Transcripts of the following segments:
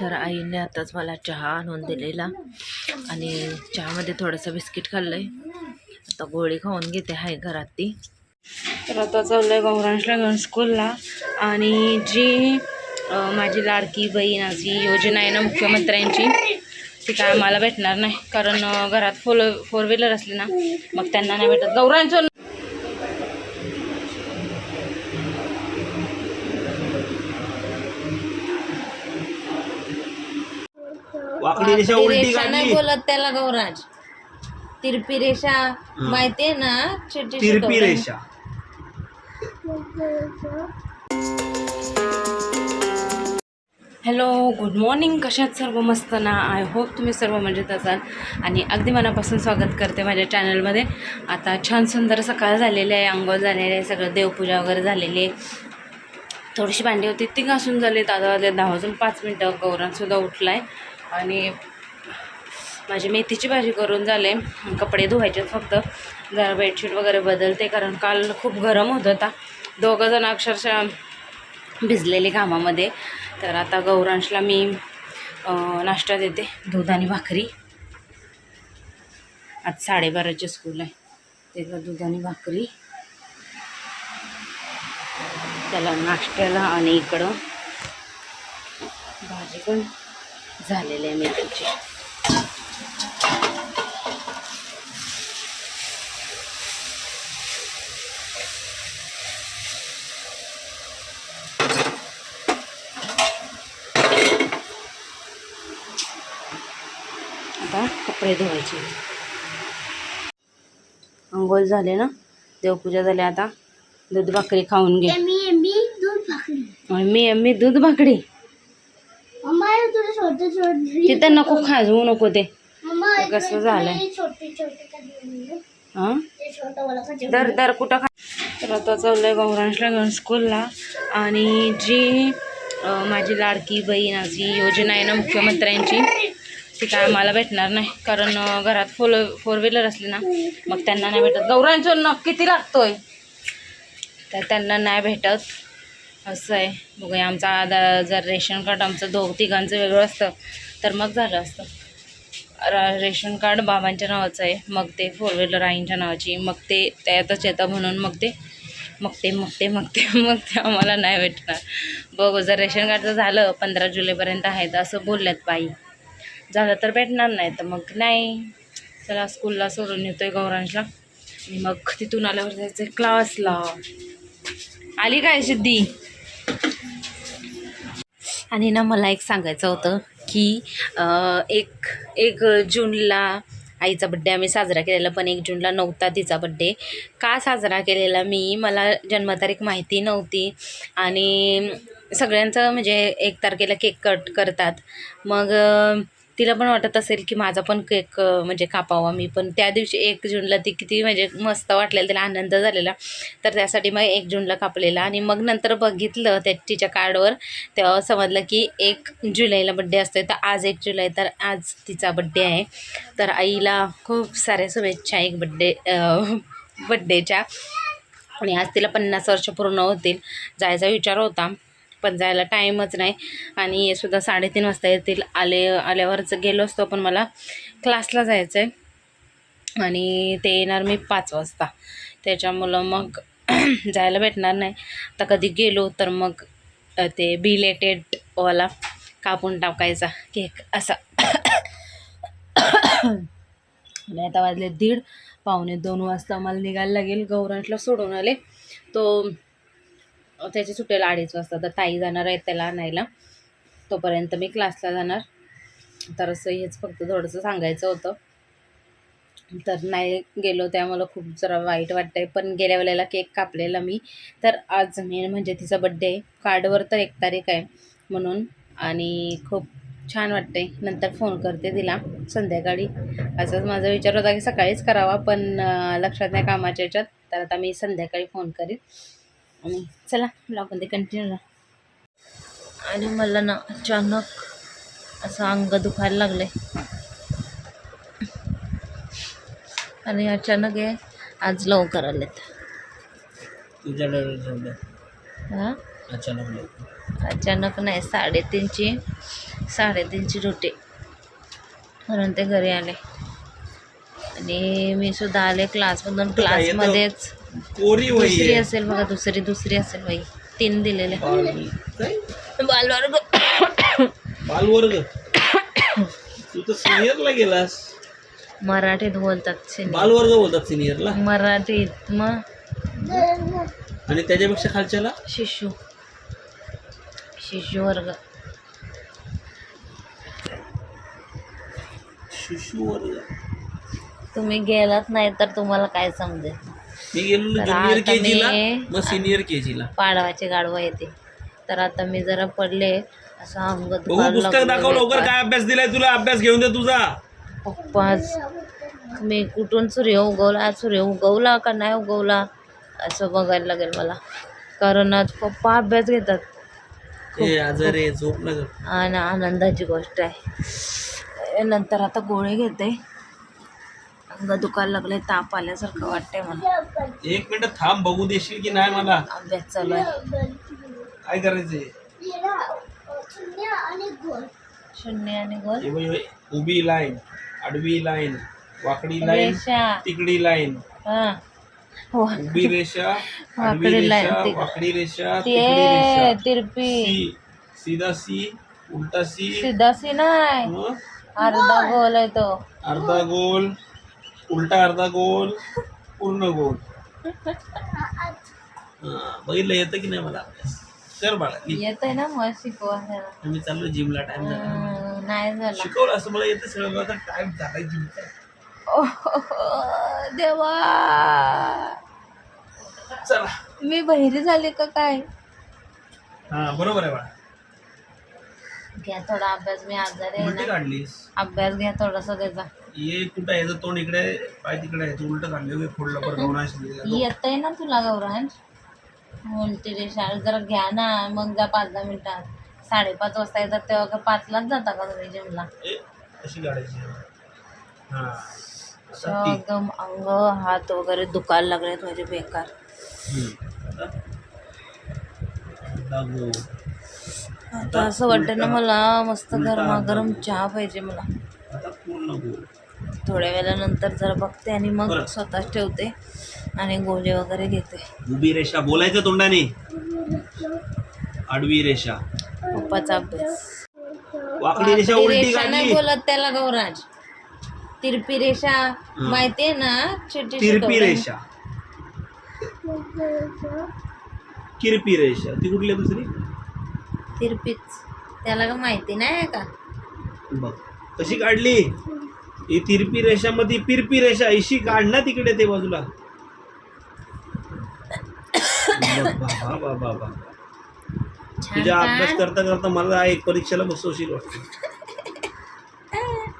तर आईने आताच मला चहा आणून दिलेला आणि चहामध्ये थोडंसं बिस्किट खाल्लं आहे आता गोळी खाऊन घेते आहे घरात ती तर आता चाललं आहे गौरांशला घेऊन स्कूलला. आणि जी माझी लाडकी बहीण अशी योजना आहे ना मुख्यमंत्र्यांची ती काय आम्हाला भेटणार नाही. कारण घरात फोर फोर व्हीलर असली ना मग त्यांना नाही भेटत. गौरांचं वाकडी रेषा उलटी रेषा नाही काढली. बोलत त्याला गौराज. तिरपी रेषा माहितीये ना? छोटी तिरपी रेषा. हॅलो गुड मॉर्निंग कशात सर्व? मस्त ना? आय होप तुम्ही सर्व मजेत असाल. आणि अगदी मनापासून स्वागत करते माझ्या चॅनलमध्ये आता छान सुंदर सकाळ झालेली आहे अंघोळ झालेली आहे सगळं देवपूजा वगैरे झालेली आहे. थोडीशी भांडी होती ती घासून झाली. दादा वाजले दहा वाजून पाच मिनटं. गौरांसुद्धा उठला आहे आणि माझी मेथीची भाजी करून झाले. कपडे धुवायचे फक्त. जरा बेडशीट वगैरे बदलते कारण काल खूप गरम होत होता. दोघं जण अक्षरशः भिजलेले घामामध्ये. तर आता गौरांशला मी नाश्ता देते. दूध आणि भाकरी. आज साडेबाराचे स्कूल आहे. त्याला दूध आणि भाकरी. त्याला नाश्त्याला आणि इकडं. भाजी पण झालेली आहे मेथीची. आता कपडे धुवायचे. अंघोळ झाले ना? देवपूजा झाली आता. दूध भाकरी खाऊन घे. मी मी दूध भाकरी मम्मा हे तुला छोटे छोटे तिथं नको खाजवू नको ते. कसं झालंय? हां? दर दर कुठं खा तर आता चाललंय गौरांशला घेऊन स्कूलला आणि जी माझी लाडकी बहीण अशी योजना आहे ना मुख्यमंत्र्यांची ती काय आम्हाला भेटणार नाही. कारण घरात फोर फोर व्हीलर असली ना मग त्यांना नाही भेटत. गौरांचं नख किती लागतोय. तर त्यांना नाही भेटत. असं आहे. बघूया आमचा आधार जर रेशन कार्ड आमचं दोघ तिघांचं वेगळं असतं तर मग झालं असतं. रेशन कार्ड बाबांच्या नावाचं आहे. मग ते फोर व्हीलर आईंच्या नावाची. मग ते त्यातच येतं म्हणून मग ते मग ते मग ते मग ते मग ते आम्हाला नाही भेटणार. बघू जर रेशन कार्डचं झालं पंधरा जुलैपर्यंत आहे तर असं बोलल्यात बाई. झालं तर भेटणार नाही तर मग नाही. चला स्कूलला सोडून येतो आहे गौरांशला. आणि मग तिथून आल्यावर जायचं क्लासला आली काय सिद्धी? आणि ना मला एक सांगायचं होतं की एक एक जूनला आईचा बड्डे आम्ही साजरा केलेला पण एक जूनला नव्हता तिचा बड्डे का साजरा केलेला मी मला जन्मतारीख माहिती नव्हती. आणि सगळ्यांचं म्हणजे एक तारखेला केक कट करतात. मग तिला पण वाटत असेल की माझा पण केक म्हणजे कापावा. मी पण त्या दिवशी एक जूनला ती किती म्हणजे मस्त वाटलेलं तिला आनंद झालेला. तर त्यासाठी मग एक जूनला कापलेला. आणि मग नंतर बघितलं त्या तिच्या कार्डवर तेव्हा समजलं की एक जुलैला बड्डे असतोय. तर आज एक जुलै तर आज तिचा बड्डे आहे. तर आईला खूप साऱ्या शुभेच्छा एक बड्डे बड्डेच्या आणि आज तिला पन्नास वर्ष पूर्ण होतील. जायचा विचार होता. पण जायला टाईमच नाही. आणि हे सुद्धा साडेतीन वाजता येतील आले आल्यावरच गेलो असतो पण मला क्लासला जायचं आहे आणि ते येणार मी पाच वाजता. त्याच्यामुळं मग जायला भेटणार नाही. आता कधी गेलो तर मग ते बिलेटेडवाला कापून टाकायचा केक असा. आणि आता वाजले दीड पावणे दोन वाजता मला निघायला लागेल. गौरांटला सोडून आले. तो त्याची सुटेल अडीच वाजता. तर ताई जाणार आहेत त्याला आणायला. तोपर्यंत मी क्लासला जाणार. तर असं हेच फक्त थोडंसं सांगायचं होतं. तर नाही गेलो त्यामुळं खूप जरा वाईट वाटतंय. पण गेल्या वेळेला केक कापलेला मी. तर आज मेन म्हणजे तिचा बड्डे आहे. कार्डवर तर एक तारीख आहे म्हणून. आणि खूप छान वाटतंय. नंतर फोन करते तिला. संध्याकाळी. असाच माझा विचार होता की सकाळीच करावा. पण लक्षात नाही कामाच्या याच्यात तर आता मी संध्याकाळी फोन करेन. आणि चला ब्लॉगमध्ये कंटिन्यू राहा आणि मला ना अचानक असं अंग दुखायला लागलं आहे आणि अचानक आहे आज लवकर. हां? अचानक नाही साडेतीनची साडेतीनची ड्युटी. म्हणून ते घरी आले. आणि मी सुद्धा आले क्लासमधून. क्लासमध्येच कोरी दुसरी. असेल बघा दुसरी दुसरी असेल बाई तीन दिलेले? बालवर्ग. बालवर्ग. तू तर सिनियरला गेलास. मराठीत बोलतात. बालवर्ग बोलतात सिनियरला मराठीत मग आणि त्याच्यापेक्षा खालच्याला? शिशु. शिशु वर्ग शिशु वर्ग तुम्ही गेलात नाही तर तुम्हाला काय समजेल? मी गेलो तर ज्युनियर आता के जीला मी- मग सिनियर के जीला पाडवाचे गाडवा येते. तर आता मी जरा पडले असं अंग बघू पुस्तक दाखव लवकर. काय अभ्यास दिलाय तुला अभ्यास घेऊन दे तुझा. पप्पाच मी कुठून सूर्य उगवला सूर्य उगवला का नाही उगवला असं बघायला लागेल मला. कारण आज पप्पा अभ्यास घेतात. आजार आहे झोप ना ग. आणि आनंदाची गोष्ट आहे. नंतर आता गोळे घेते. अंग दुखायला लागले ताप आल्यासारखं वाटतंय मला. एक मिनिट थांब बघू देशील की नाही मला? अभ्यास चालू आहे. काय करायचंय? आणि गोल शून्य आणि गोल. हे बघ, हे उभी लाईन आडवी लाईन वाकडी लाईन रेषा. तिकडी लाईन. हा. हो उभी रेषा आडवी वाकडी लाईन, रेषा वाकडी रेषा तिकडी ते रेषा. तिरपी. सी सीधा सी उलटा सी. सिधासी नाही. हं? अर्धा गोल आहे तो. अर्धा गोल. उलटा अर्धा गोल पूर्ण गोल. हा, बघितलं येतं की नाही मला कर बाळा. येत आहे ना मग शिकवायला. आम्ही चाललो जिमला टाइम झाला. नाही झाला. शिकवलं असं मला येतं सगळं मला टाइम झाला जिमचा ओह, देवा. चला. मी बहिरी झाले का काय? हा बरोबर आहे बाळा. घ्या थोडा अभ्यास मी आजारी आहे उलटी ना. काढलीस. अभ्यास घ्या थोडासा त्याचा. ये कुठं आहे? तोंड इकडे आहे, पाय तिकडे आहे. तू उलट काढले फोडलं बरं गवनाश येत आहे ना तुला गौरांश? उलटी रेषा जरा घ्या ना. मग जा पाच दहा मिनिटात. साडेपाच वाजता येतात तेव्हा का पाचलाच जाता का तुम्ही जिमला ए कशी काढायची हा. असं आता ती. एकदम अंग हात वगैरे दुखायला लागलेत म्हणजे बेकार. हम्म. आता? असं वाटतं ना मला मस्त गरमागरम. चहा पाहिजे मला. आता पूर्ण गोल थोड्या वेळानंतर जरा बघते आणि मग बरं. स्वतःच ठेवते आणि गोळे वगैरे घेते. उभी रेषा बोलायचं तोंडाने? आडवी रेषा. पप्पाचा अभ्यास. वाकडी रेषा वाकडी उलटी रेषा नाही काढली. बोलत त्याला गौराज. तिरपी रेषा माहितीये ना? छोटी तिरपी रेषा. किरपी रेषा. ती कुठली आहे दुसरी? तिरपीच. त्याला का माहिती नाही का? बघ. कशी काढली? ही तिरपी रेषामध्ये पिरपी रेषा इशी काढ ना तिकडे ते बाजूला. बघ, बाबा बाबा बाबा. छान तुझ्या अभ्यास. करता करता मला एक परीक्षेला बसवशील वाटतं.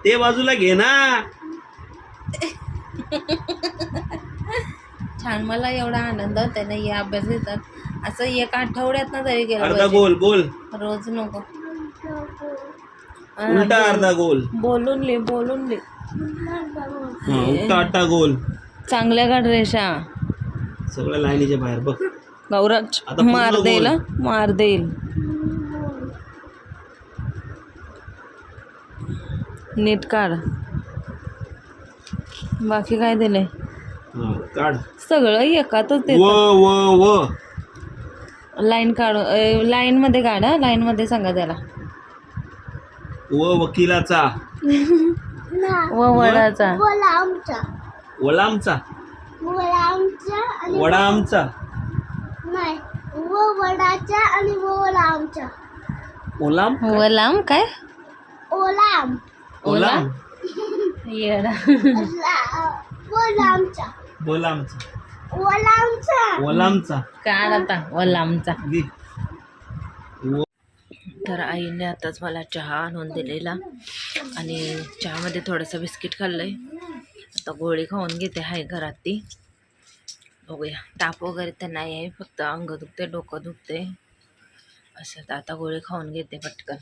ते बाजूला घे ना. छान मला एवढा आनंद होता. ना हे अभ्यास घेतात असं एक आठवड्यात ना तरी गेलं. गोल बोल रोज नको. उलटा. अर्धा गोल. बोलून ले बोलून ले. हा, गोल. चांगल्या काढ रेषा. सगळ्या लाईनीच्या बाहेर बघ. गौराज आता पूर्ण मार गोल. देईल हं? मार देईल. नीट काढ. बाकी काय दिलंय? हा, काढ. सगळं एकातच व देत. व व लाईन काढ लाईन मध्ये काढ? लाईन मध्ये सांगा त्याला. व वकिलाचा. व वडाचा. बोला आमचा. वलामचा बोला आमचा आणि वडा आमचा. नाही व वडाच्या आणि ओला आमच्या ओलाम व लांब काय? ओलाम. ओलाम. येडा. बोला आमच्या बोलामचा. ओला आमचा ओलामचा. आता व लांबचा दे. व. तर आईने आताच मला चहा आणून दिलेला. आणि चहामध्ये थोडंसं बिस्किट खाल्लं आहे आता गोळी खाऊन घेते आहे घरात ती बघूया. ताप वगैरे तर नाही आहे फक्त अंग दुखते डोकं दुखते असं तर आता गोळी खाऊन घेते पटकन.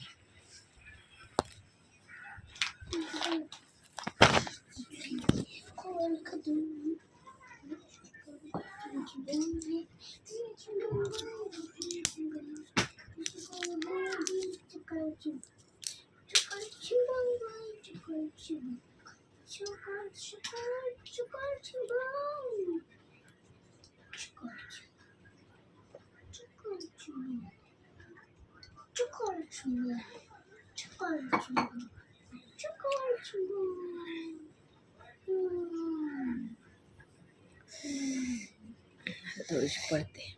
थोडीशी पडते.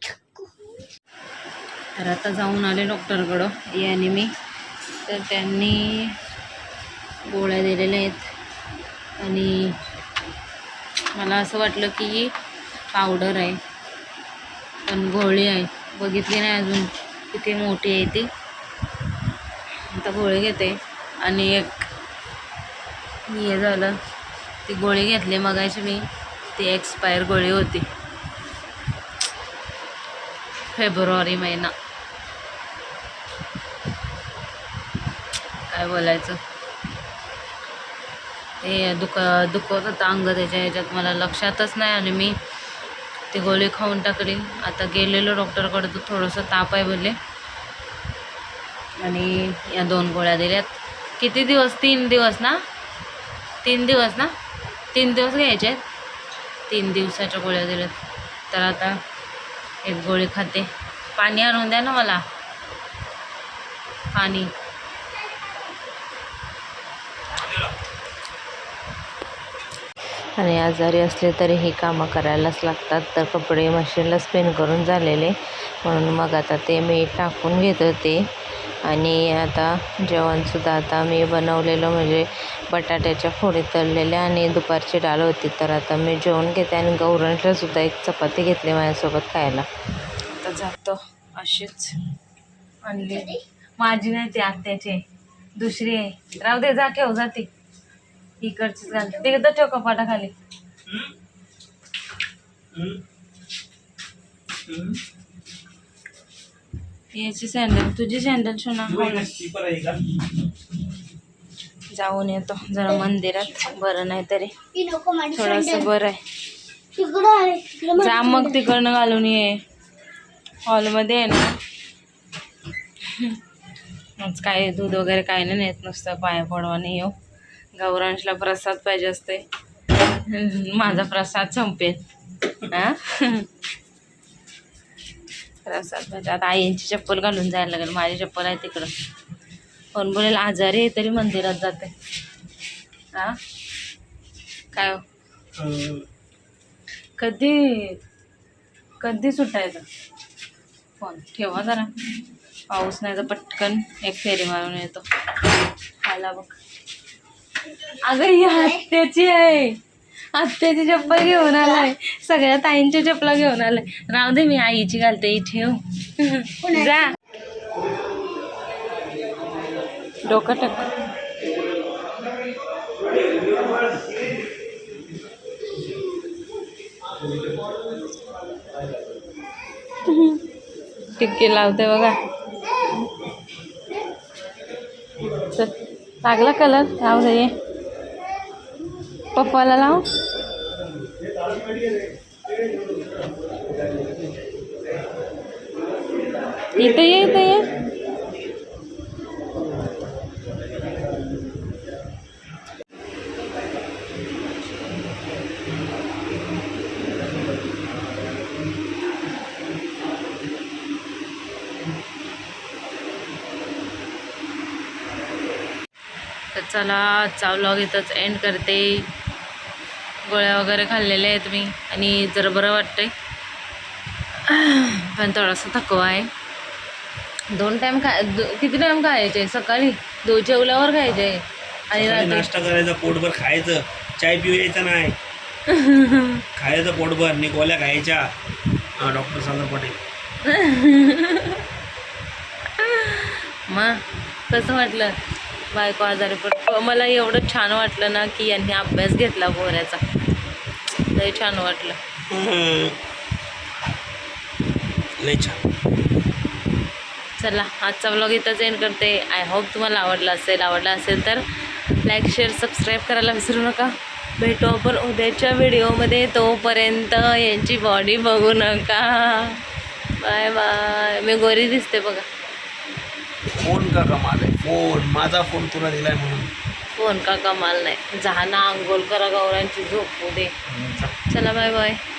तर आता जाऊन आले डॉक्टरकडं याने मी. तर त्यांनी गोळ्या दिलेल्या आहेत. आणि मला असं वाटलं की ही पावडर आहे. पण गोळी आहे. बघितली नाही अजून किती मोठी आहे ती. आता गोळी घेते. आणि एक हे झालं. ती गोळी घेतली मगाशी मी. ती एक्सपायर गोळी होती. फेब्रुवारी महिना. काय बोलायचं? ते दुख दुखवत होतं अंग त्याच्या ह्याच्यात. मला लक्षातच नाही आणि मी ती गोळी खाऊन टाकली. आता गेलेलो डॉक्टरकडे. तर थोडंसं ताप आहे बोलले. आणि या दोन गोळ्या दिल्यात. किती दिवस? तीन दिवस ना? तीन दिवस ना? तीन दिवस घ्यायचे आहेत? तीन दिवसाच्या गोळ्या दिल्यात. तर आता एक गोळी खाते. पाणी आणून द्या ना मला. पाणी. आणि आजारी असले तरी ही कामं करायलाच लागतात. तर कपडे मशीनला स्पिन करून झालेले. म्हणून मग आता ते मी टाकून घेतो ते. आणि आता जेवणसुद्धा आता मी बनवलेलं म्हणजे बटाट्याच्या फोडी तळलेल्या आणि दुपारची डाळ होती. तर आता मी जेवण घेते आणि गौरणला सुद्धा एक चपाती घेतली माझ्यासोबत खायला. आता जातो. अशीच आणली. माझी नाही ती आत्याची दुसरी आहे. राहू दे जा ठेव जाते इकडचीच घालते. ते तर ठेव कपाटाखाली याची सँडल तुझी सँडल का? जाऊन येतो जरा मंदिरात. बरं नाही तरी. थोडंसं. बरं आहे. जा मग. तिकडनं घालून ये. हॉलमध्ये आहे ना. आज काय दूध वगैरे काय नाही नेत नुसतं पाया पडवाने येऊ. गौरांशला प्रसाद पाहिजे असते माझा प्रसाद संपेल. हा? त्रास म्हणजे आता आईंची चप्पल घालून जायला लागेल. माझी चप्पल आहे तिकडं. कोण बोलेल आजारी आहे तरी मंदिरात जाते. हा? काय हो? कधी कधी सुटायचं? फोन ठेवा जरा. पाऊस नाही तर पटकन एक फेरी मारून येतो. आला बघ. अगं ही हत्याची आहे. हत्याची चप्पल घेऊन आलाय. सगळ्या ताईंच्या चपला घेऊन आलाय. राहू दे मी आईची घालते ही ठेव जा. डोकं टाक. टिक्के लावते बघा. लागला कलर लाव दे ये. पप्पाला लाव. इथं ये इथं ये. चला आजचा व्लॉग इथंच एंड करते. गोळ्या वगैरे खाल्लेल्या आहेत मी आणि जरा बरं वाटतंय. पण थोडासा थकवा आहे. दोन टाईम खा दो किती टाईम खायचे? सकाळी? दो जेवल्यावर खायचे? आणि सकाळी रात्री? नाश्ता करायचा पोटभर खायचं. चाय पिऊ यायचा नाही. खायचं पोटभर नि गोळ्या खायच्या. हा डॉक्टर सागर पटेल. मग कसं वाटलं? बायको आजारी पण मला एवढं छान वाटलं ना की यांनी अभ्यास घेतला पोऱ्याचा. लय छान वाटलं. लय छान. चला आजचा व्लॉग इथंच एंड करते. आय होप तुम्हाला आवडला असेल आवडला असेल तर लाईक शेअर सबस्क्राईब करायला विसरू नका. भेटू आपण उद्याच्या व्हिडिओमध्ये तोपर्यंत यांची बॉडी बघू नका. बाय बाय मी गोरी दिसते बघा. फोन का कमाल आहे? फोन. माझा फोन तुला दिलाय म्हणून. फोन का कमाल नाही. जहा ना आंघोळ करा गौरांची झोपू दे. जा. चला बाय बाय